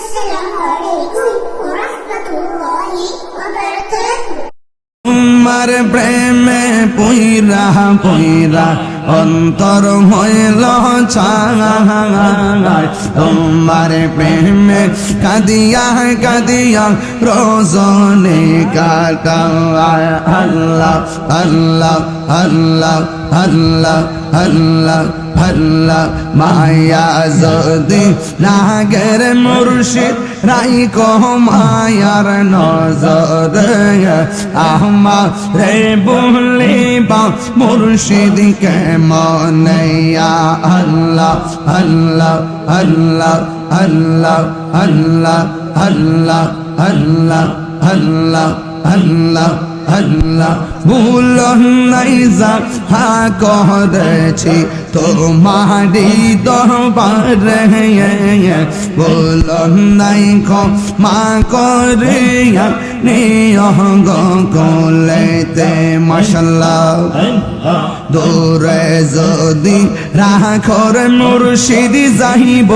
السلام عليكم ورحمة الله وبركاته তোমার প্রেমে পুইরা পুইরা অন্তর হইল ছাঙায় তোমার প্রেমে কাদিয়া কাদিয়া রজনে কাটায় আল্লাহ আল্লাহ আল্লাহ আল্লাহ আল্লাহ আল্লাহ মায়া যদি নাগের মুর্শিদ রাই কহ মায়ার নজর আহমা রে বলিবা মুর্শিদ কে মনয়া আল্লাহ আল্লাহ আল্লাহ আল্লাহ আল্লাহ আল্লাহ আল্লাহ আল্লাহ আল্লাহ আল্লাহ ভুল নাই হা করেছি তোমারি দরবারে ভুল নাই মা করে নিয়হ গলেতে মশাল্লাহ দূরে যদি রাখর মুর্শিদ যাইব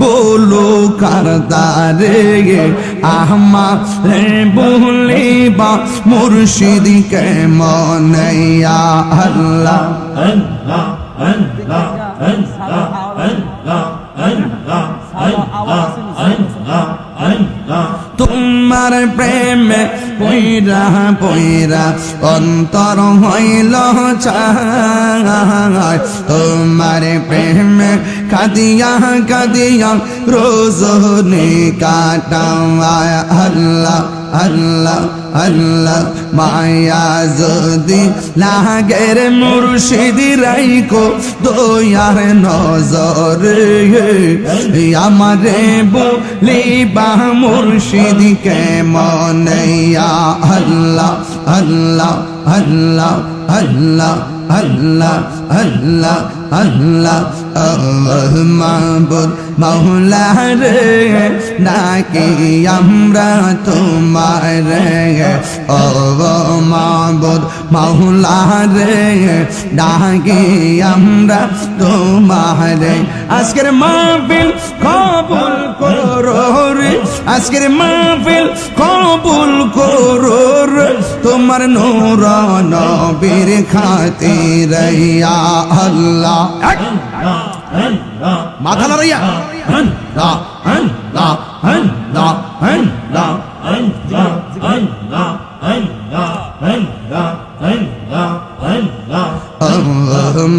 বলো কারদারে আহমা রে বলিবা মুর্শিদ কে মনয়া আল্লাহ। তোমার প্রেমে পইরা পইরা অন্তর হইল চায় তোমার প্রেমে কাদিয়া কাদিয়া রোজনে কাটায় আল্লাহ আল্লাহ। আল্লাহ মায়া যদি লাগের মুর্শিদি রাইকো দয়ার নজর আমারে বলিবা মুর্শিদি কে মনয়া আল্লাহ আল্লাহ আল্লাহ আল্লাহ আল্লাহ আল্লাহ। আল্লাহ মাহবুব মৌলা রে ডাকি আমরা তোমার? রে ও মাহবুব মৌলা রে ডাকি আমরা তোমার? আজকের মাহফিল কবুল করো রে, আজকের মাহফিল কবুল করো রে। তোমার নূর নবীর খাতির, ইয়া আল্লাহ। মাথা লড়াইয়া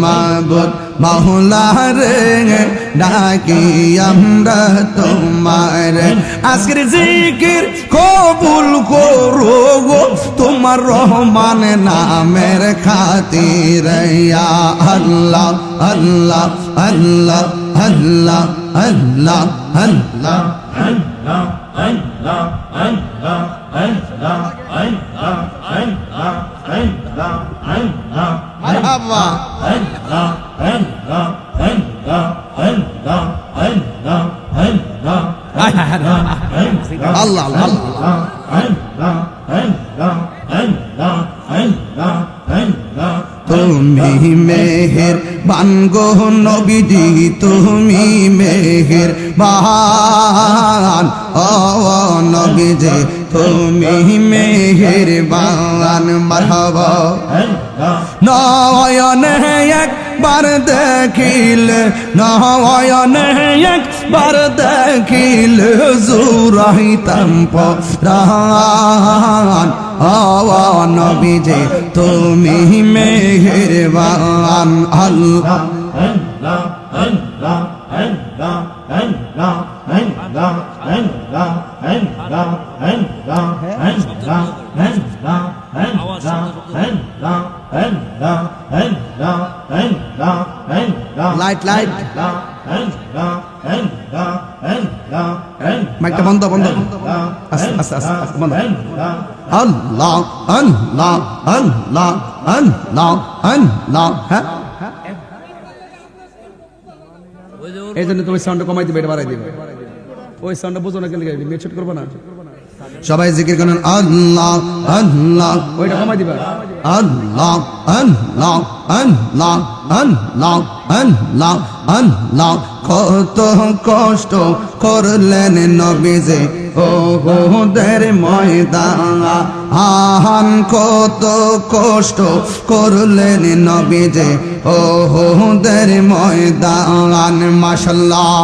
মাবুদ মাহুলা রে ডাকি আমরা তোমার। আজকের জিকির কবুল করো তোমার রহমান নামের খাতির ইয়া আল্লাহ আল্লাহ আল্লাহ আল্লাহ আল্লাহ আল্লাহ মারহাবা আল্লাহ আল্লাহ তুমি মেহের বানগো নবীজি তুমি মেহের বান। ও নবীজি তুমি মেহের বান। মারহাবা। নয়ন একবার দেখিল নয়ন একবার দেখিল জুরাইতাম পরান আওয়া নবীজে তুমি মেহেরবান আল্লাহ। লাইট লাইট মাইকটা বন্ধ বন্ধ আস্তে আস্তে আস্তে আস্তে বন্ধ আল্লাহ আল্লাহ আল্লাহ আল্লাহ আল্লাহ হ্যাঁ এই জন্য তুমি সাউন্ড কমাই দিবে এটা বাড়াই দিবে ওই সাউন্ডটা বুঝো না কেন মিট ছোট করব না সবাই জিকির করেন আল্লাহ আল্লাহ ওইটা কমাই দিবা আল্লাহ আল্লাহ আল্লাহ আল্লাহ আল্লাহ আল্লাহ কত কষ্ট করলেন নবীজে ও দের ময়দান আহান কত কষ্ট করলেন নবীজে ও দের ময়দান মাশাল্লাহ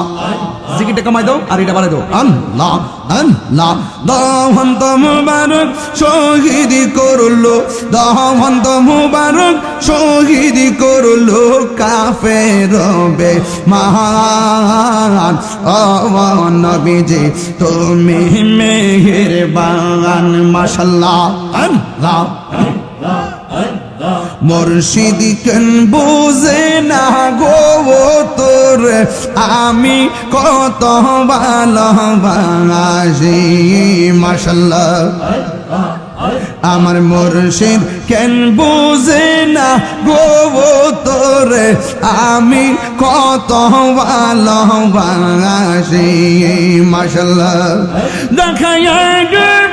জিকিরটা কমাই দাও আর এটা বাড়াই দাও আল্লাহ আল্লাহ দহন্ত মুবারক শহীদ করল দহন্ত মুবারক শহীদ করল কাফে রবে মহান। ও নবীজি, তুমি মেহের বাগান মাশাল্লাহ, আল্লাহ মুর্শিদ কেন বুঝে না গো তোর? আমি কত ভালোবাসি, মাশাল্লাহ। আমার মুর্শিদ কেন বুঝে না গো তোরে? আমি কত ভালোবাসি মাশাল্লাহ দেখায়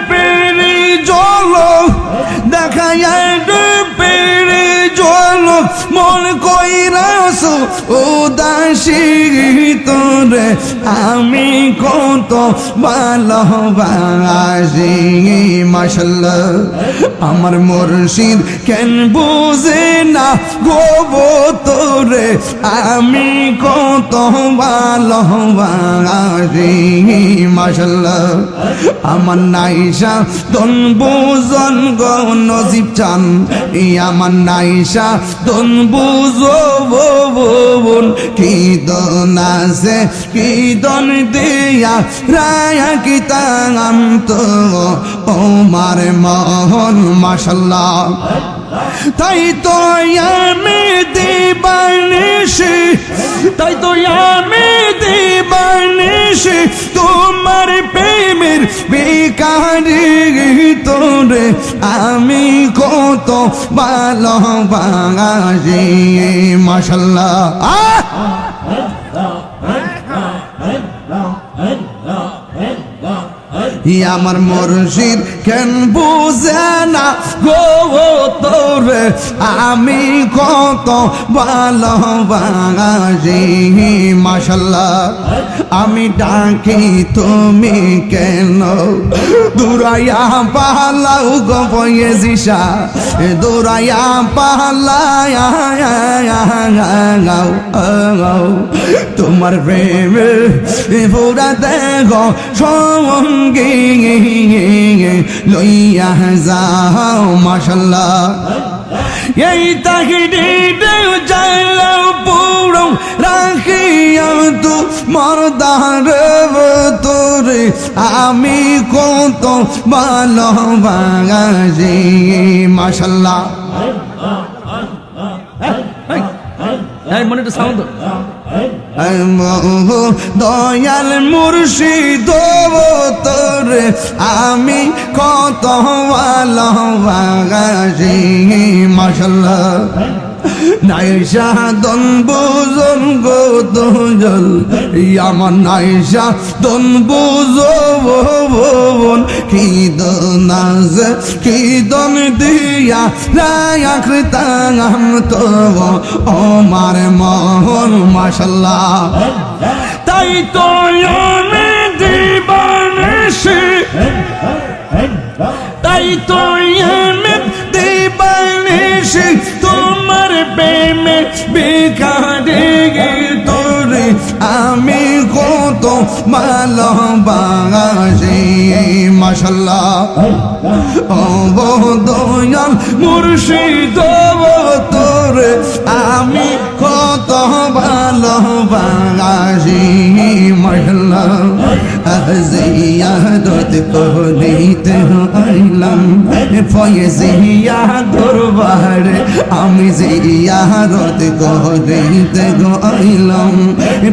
পেরে জল দেখায় পেরে জল মন কইরাস উদাসী তোরে আমি কত ভালোবাসি। মাশাল্লাহ, আমার মুর্শিদ কেন বুঝে না গোব তোরে আমি কত ভালোবাসি। মাশাল্লাহ, আমার নাইসা তন গো নজিব চান। নাইসা দন বুঝো বোন। কি দন আছে, কি দন দিয়া রায়া কি তাম তো? ও মার মোহন তাই তো আমি দিবানিসি তাই তো আমি দিবানিসি তোমার বেকারি তোরে আমি কত ভালো আহ! ই আমার মুর্শিদ কেন বুঝে না গো তোরে আমি কত ভালোবাসি, মাশাল্লাহ। আমি ডাকি, তুমি কেন? দুরাইয়া পালাও গো বয়ে জিসা। দুরাইয়া পালাও তোমার প্রেমে পুরা দেহ সঙ্গী লইয়া যাও মাশাল্লাহ এই তাহিরি যাইলাম পুরো রাখিয়া তু মরদার তোরে আমি কত ভালোবাসি মাশাল্লাহ এই মনে একটু সাউন্ড দয়াল মুর্শিদ তোর আমি কত ভালোবাসি মাশাল্লাহ নাইশা দন বুজন গো দুজল আমার নাইশা দন বুজো বোন কি দন আছে কি দন দিয়া, রায়া কৃতাম তো ও মার মোহন, মাশাল্লাহ। তাই তো আমি ভালোবাসি মাশাল্লাহ। ও দয়াল মুর্শিদ তোরে আমি কত ভালোবাসি মাশাল্লাহ। জিয়াদত করিতে পাইলাম ফয়েজে ইয়া দরবারে আমি যে ইয়ারত করিতে গাইলাম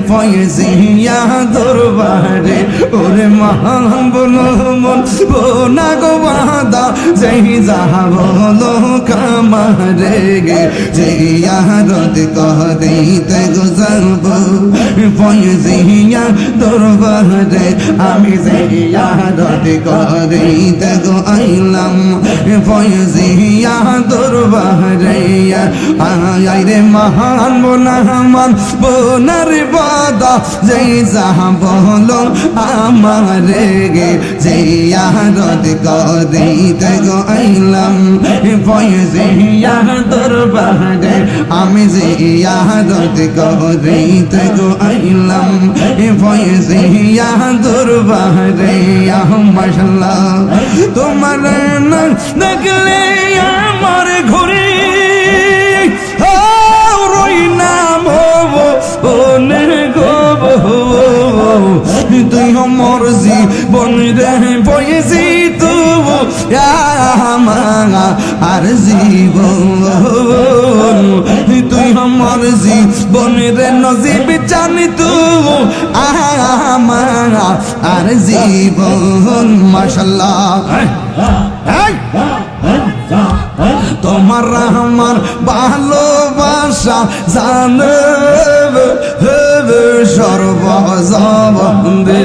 ফয়েজে ইয়া দরবারে ওরে মহান বলমন বোনা গো বাদা, যেই যাহা বলো কামারে গে। যে ইয়ারত করিতে গুজারব ফয়েজে ইয়া দরবারে আমি যে ইয়ারত করিতে গো আইলাম। ফয়জিয়া দরবারে আয় রে মহান বোনামান বোনার বাদা, যেই যাহা বলো আমারে গে। যে ইয়াদত করিতে গো আইলাম ফয়জিয়া দরবারে। আমি যে ইয়াদত করিতে গো আইলাম ফয়জিয়া দরবারে। মাশাল্লাহ তোমার না দেখলে আমার ঘরে। রই নাম বনে গো তুই আমার জীবন রে বয়েছি তু আর জীবন। তুই আমার জীবন রে নজিব জানি তু আমার জীবন। মাশাল্লাহ তোমার আমার ভালোবাসা জানে সর্বজবন্দে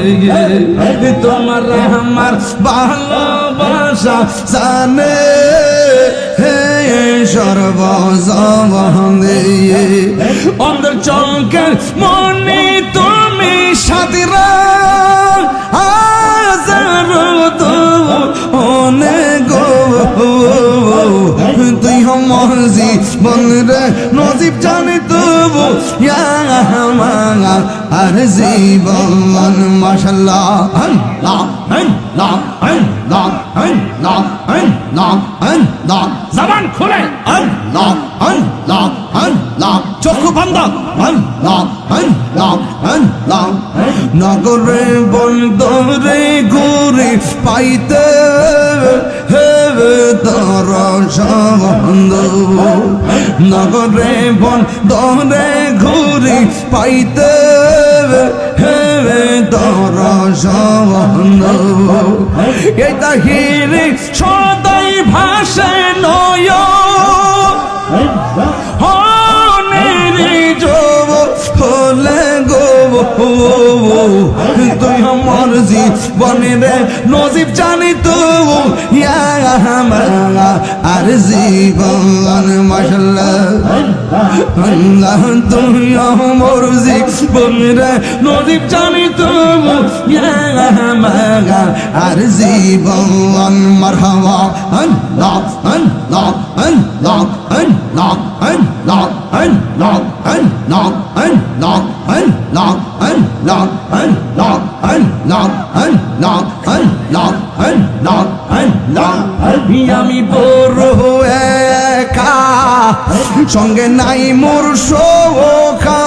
তোমার আমার ভালোবাসা জানে হে সর্বজবন্দে অন্তর চৌকের মনে তুমি সাথীরা তুই মর্জি দুশ্মন রে নজিব জানি তবু আর জীবন মশাল্লা নগরে বন্ধ রে ঘুরে পাইতে হে সম্বন্ধ নগরে বন্দরে ঘুরি পাইতে তর সম্বন্ধ এই তাহিরে সদাই ভাষে নয় তুই আমার জীবনের নজিব জানি তো আর জীবন মাসাল্লাহ আল্লাহ, তুই আমার জীবনের নজিব জানি তো আর জীবন মারহাওয়া আল্লাহ আল্লাহ আল্লাহ। আমি বড় and সঙ্গে নাই মোর শোকা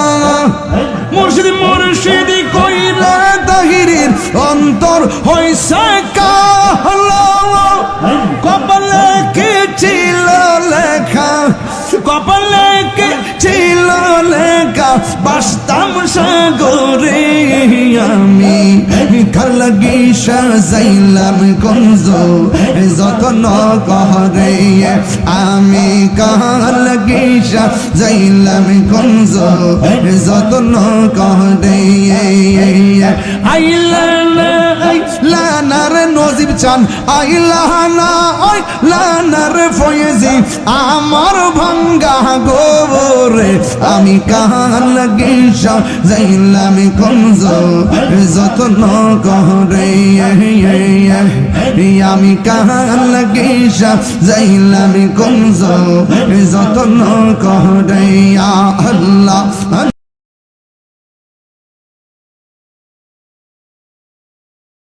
মুর্শিদ মুর্শিদি কইরা তাহিরের অন্তর হইছে কালো কপালে ছিল লেখা। কপালে খালগি সাজাইলাম কঞ্জ যতন কহরে, আমি কালগি সাজাইলাম কঞ্জ যতন কহরে আইলানার নজিব চান আইলানা আইলানার ফয়েজি, আমার ভাঙ্গা গোবরে, আমি কাহার লাগি যাইলাম কঞ্জ যতন কহরে। আমি কাহার লাগি যাইলাম কঞ্জ। যতন কহরে আল্লাহ।